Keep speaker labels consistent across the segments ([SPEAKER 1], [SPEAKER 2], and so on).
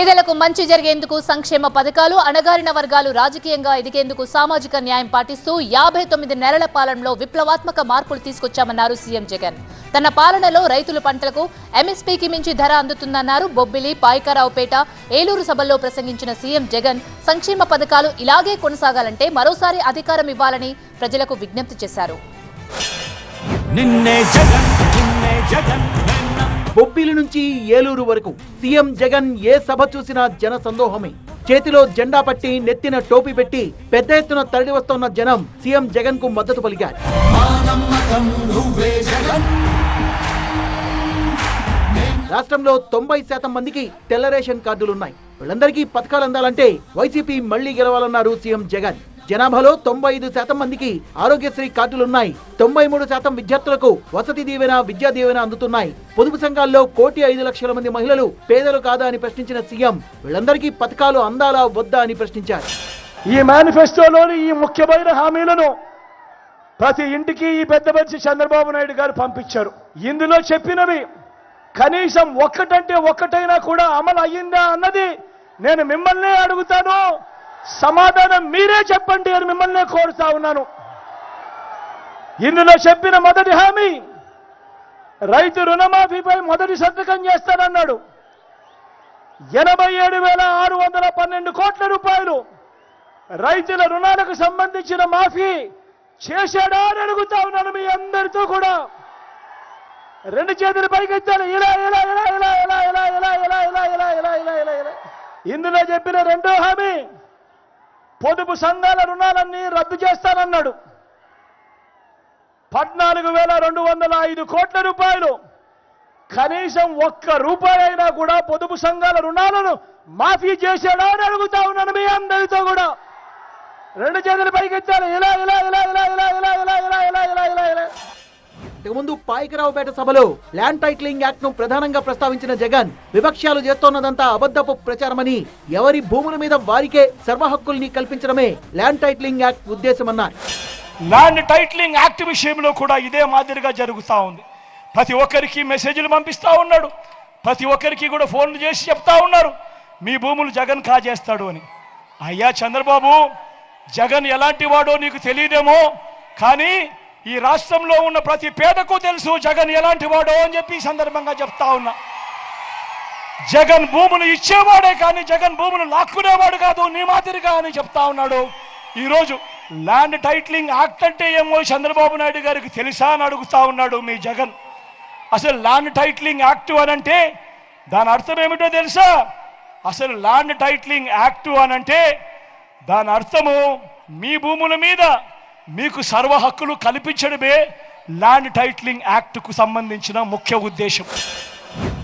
[SPEAKER 1] పేదలకు మంచి జరిగేందుకు సంక్షేమ పథకాలు అణగారిన వర్గాలు రాజకీయంగా ఎదిగేందుకు సామాజిక న్యాయం పాటిస్తూ యాభై తొమ్మిది నెలల పాలనలో విప్లవాత్మక మార్పులు తీసుకొచ్చామన్నారు సీఎం జగన్. తన పాలనలో రైతుల పంటలకు ఎంఎస్పీకి మించి ధర అందుతుందన్నారు బొబ్బిలి పాయకరావుపేట ఏలూరు సభల్లో ప్రసంగించిన సీఎం జగన్ సంక్షేమ పథకాలు ఇలాగే కొనసాగాలంటే మరోసారి అధికారం ఇవ్వాలని ప్రజలకు విజ్ఞప్తి చేశారు.
[SPEAKER 2] నిన్నే జగన్ నిన్నే జగన్.
[SPEAKER 3] బొబ్బిలి నుంచి ఏలూరు వరకు సీఎం జగన్ ఏ సభ చూసినా జన సందోహమే. చేతిలో జెండా పట్టి నెత్తిన టోపీ పెట్టి పెద్ద ఎత్తున తరలి వస్తున్న జనం సీఎం జగన్కు మద్దతు పలికారు.
[SPEAKER 2] జగన్
[SPEAKER 3] రాష్ట్రంలో తొంభై శాతం మందికి తెల్ల రేషన్ కార్డులున్నాయి. వీళ్ళందరికీ పథకాలు అందాలంటే వైసీపీ మళ్ళీ గెలవాలన్నారు సీఎం జగన్. జనాభాలో తొంభై ఐదు శాతం మందికి ఆరోగ్యశ్రీ కార్డులున్నాయి. తొంభై మూడు శాతం విద్యార్థులకు వసతి దీవెన విద్యా దీవెన అందుతున్నాయి. పొదుపు సంఘాల్లో కోటి ఐదు లక్షల మంది మహిళలు పేదలు కాదా అని ప్రశ్నించిన సీఎం వీళ్ళందరికీ పథకాలు అందాలా వద్దా అని ప్రశ్నించారు.
[SPEAKER 4] ఈ మేనిఫెస్టోలోని ఈ ముఖ్యమైన హామీలను ప్రతి ఇంటికి ఈ పెద్ద మనిషి చంద్రబాబు నాయుడు గారు పంపించారు. ఇందులో చెప్పినవి కనీసం ఒక్కటంటే ఒక్కటైనా కూడా అమలు అయ్యిందా అన్నది నేను మిమ్మల్నే అడుగుతాను. సమాధానం మీరే చెప్పండి అని మిమ్మల్నే కోరుతా ఉన్నాను ఇందులో చెప్పిన మొదటి హామీ రైతు రుణమాఫీపై మొదటి సంతకం చేస్తానన్నాడు ఎనభై ఏడు వేల ఆరు వందల పన్నెండు కోట్ల రూపాయలు రైతుల రుణాలకు సంబంధించిన మాఫీ చేశాడా అని అడుగుతా ఉన్నాను మీ అందరితో కూడా రెండు చేతులు పైకెత్తాను ఇలా ఇలా ఇలా ఇలా ఇలా ఇలా ఇలా ఇలా ఇలా ఇలా ఇలా ఇలా ఇలా ఇలా ఇందులో చెప్పిన రెండో హామీ పొదుపు సంఘాల రుణాలన్నీ రద్దు చేస్తానన్నాడు పద్నాలుగు వేల రెండు వందల ఐదు కోట్ల రూపాయలు కనీసం ఒక్క రూపాయి అయినా కూడా పొదుపు సంఘాల రుణాలను మాఫీ చేశాడా అని అడుగుతా ఉన్నాను మీ అందరితో కూడా రెండు చేతులు పైకెత్తాను ఇలా ఇలా ఇలా ఇలా ఇలా ఇలా ఇలా ఇలా ఇలా ఇలా ఇలా ఇలా
[SPEAKER 3] ఇంతకుముందు పాయకరావుపేట సభలో ల్యాండ్ టైటిలింగ్ యాక్ట్ను ప్రధానంగా ప్రస్తావించిన జగన్ విపక్షాలు చేస్తోన్నదంతా అబద్ధపు ప్రచారమని ఎవరి భూముల మీద వారికే సర్వ హక్కుల్ని కల్పించడమే ల్యాండ్ టైటిలింగ్ యాక్ట్ ఉద్దేశమన్నారు.
[SPEAKER 4] ల్యాండ్ టైటిలింగ్ యాక్ట్ విషయంలో కూడా ఇదే మాదిరిగా జరుగుతూ ఉంది. ప్రతి ఒక్కరికి మెసేజ్లు పంపిస్తా ఉన్నాడు. ప్రతి ఒక్కరికి కూడా ఫోన్లు చేసి చెప్తా ఉన్నారు. మీ భూములు జగన్ కాజేస్తాడు అని. అయ్యా చంద్రబాబు జగన్ ఎలాంటి వాడో నీకు తెలియదేమో కానీ ఈ రాష్ట్రంలో ఉన్న ప్రతి పేదకు తెలుసు జగన్ ఎలాంటి వాడో అని చెప్పి ఈ సందర్భంగా చెప్తా ఉన్నా. జగన్ భూములు ఇచ్చేవాడే కానీ జగన్ భూములు లాక్కునేవాడు కాదు నీ మాదిరిగా అని చెప్తా ఉన్నాడు. ఈరోజు ల్యాండ్ టైటిలింగ్ యాక్ట్ అంటే ఏమో చంద్రబాబు నాయుడు గారికి తెలుసా అని అడుగుతా ఉన్నాడు మీ జగన్. అసలు ల్యాండ్ టైటిలింగ్ యాక్ట్ అని అంటే దాని అర్థం ఏమిటో తెలుసా? అసలు ల్యాండ్ టైటిలింగ్ యాక్ట్ అని అంటే దాని అర్థము మీ భూముల మీద మీకు సర్వ హక్కులు కల్పించడమే ల్యాండ్ టైటిలింగ్ యాక్ట్కు సంబంధించిన ముఖ్య ఉద్దేశం.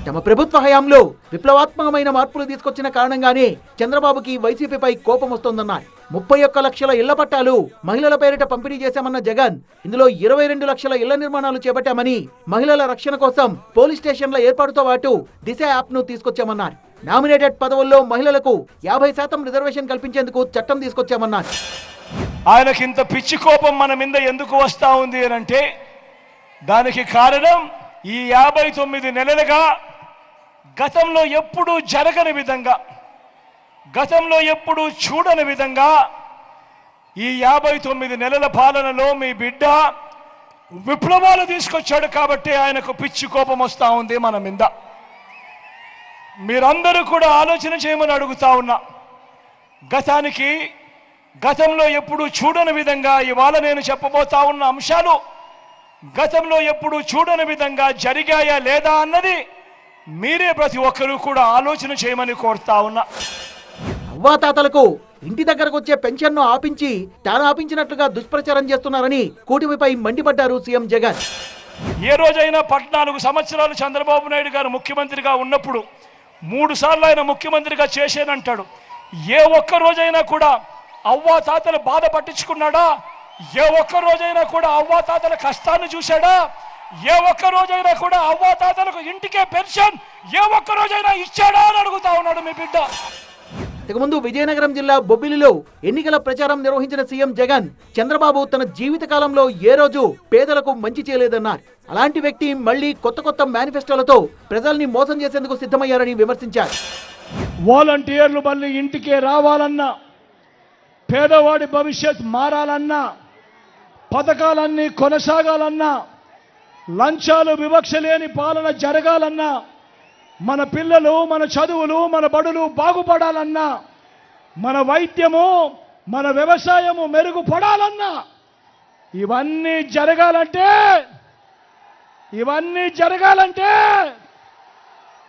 [SPEAKER 3] తమ ప్రభుత్వ హయాంలో విప్లవాత్మకమైన మార్పులు తీసుకొచ్చిన కారణంగానే చంద్రబాబుకి వైసీపీపై కోపం వస్తోందన్నారు. ముప్పై ఒక్క లక్షల ఇళ్ళ పట్టాలు మహిళల పేరిట పంపిణీ చేశామన్న జగన్ ఇందులో ఇరవై రెండు లక్షల ఇళ్ళ నిర్మాణాలు చేపట్టామని మహిళల రక్షణ కోసం పోలీస్ స్టేషన్ల ఏర్పాటుతో పాటు దిశ యాప్ను తీసుకొచ్చామన్నారు. నామినేటెడ్ పదవుల్లో మహిళలకు యాభై శాతం రిజర్వేషన్ కల్పించేందుకు చట్టం తీసుకొచ్చామన్నారు.
[SPEAKER 4] ఆయనకి ఇంత పిచ్చి కోపం మన మీద ఎందుకు వస్తూ ఉంది అని అంటే దానికి కారణం ఈ యాభై తొమ్మిది నెలలుగా గతంలో ఎప్పుడూ జరగని విధంగా గతంలో ఎప్పుడూ చూడని విధంగా ఈ యాభై తొమ్మిది నెలల పాలనలో మీ బిడ్డ విప్లవాలు తీసుకొచ్చాడు కాబట్టి ఆయనకు పిచ్చి కోపం వస్తూ ఉంది మన మీద. మీరందరూ కూడా ఆలోచన చేయమని అడుగుతా ఉన్నా గతానికి గతంలో ఎప్పుడు చూడని విధంగా ఇవాళ నేను చెప్పబోతా ఉన్న అంశాలు గతంలో ఎప్పుడు చూడని విధంగా జరిగాయా లేదా అన్నది మీరే ప్రతి ఒక్కరూ కూడా ఆలోచన చేయమని కోరుతా ఉన్నా.
[SPEAKER 3] అవ్వాతాతలకు ఇంటి దగ్గరకు వచ్చే పెన్షన్ను ఆపించి తాను ఆపించినట్లుగా దుష్ప్రచారం చేస్తున్నారని కూటమిపై మండిపడ్డారు సీఎం జగన్.
[SPEAKER 4] ఏ రోజైనా పద్నాలుగు సంవత్సరాలు చంద్రబాబు నాయుడు గారు ముఖ్యమంత్రిగా ఉన్నప్పుడు మూడు సార్లు ఆయన ముఖ్యమంత్రిగా చేసేనంటాడు ఏ ఒక్క రోజైనా కూడా అవ్వా తాతలు బాధ పట్టించుకున్నాడా? ఏ ఒక్క రోజైనా కూడా అవ్వా తాతల కష్టాన్ని చూశాడా? ఏ ఒక్క రోజైనా కూడా అవ్వా తాతలకు ఇంటికే పెన్షన్ ఏ ఒక్క రోజైనా ఇచ్చాడా అని అడుగుతా ఉన్నాడు మీ బిడ్డ.
[SPEAKER 3] ఇంతకుముందు విజయనగరం జిల్లా బొబ్బిలిలో ఎన్నికల ప్రచారం నిర్వహించిన సీఎం జగన్ చంద్రబాబు తన జీవిత కాలంలో ఏ రోజు పేదలకు మంచి చేయలేదన్నారు. అలాంటి వ్యక్తి మళ్ళీ కొత్త కొత్త మేనిఫెస్టోలతో ప్రజల్ని మోసం చేసేందుకు సిద్ధమయ్యారని విమర్శించారు.
[SPEAKER 4] వాలంటీర్లు మళ్ళీ ఇంటికే రావాలన్నా పేదవాడి భవిష్యత్ మారాలన్నా పథకాలన్నీ కొనసాగాలన్నా లంచాలు వివక్ష లేని పాలన జరగాలన్నా మన పిల్లలు మన చదువులు మన బడులు బాగుపడాలన్నా మన వైద్యము మన వ్యవసాయము మెరుగుపడాలన్నా ఇవన్నీ జరగాలంటే ఇవన్నీ జరగాలంటే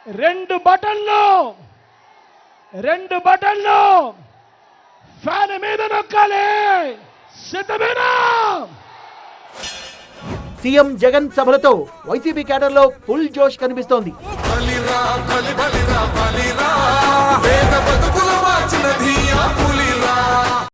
[SPEAKER 4] రెండు బటన్లు రెండు బటన్లు. ఫ్యాన్ మీద నొక్కాలి. సిద్ధమేనా
[SPEAKER 3] సీఎం జగన్ సభలతో వైసీపీ కేడర్లో ఫుల్ జోష్ కనిపిస్తోంది.
[SPEAKER 5] బలిరా బలి బలిరా బలిరా. వేద బతుకుల మార్చిన ధీయా పులి.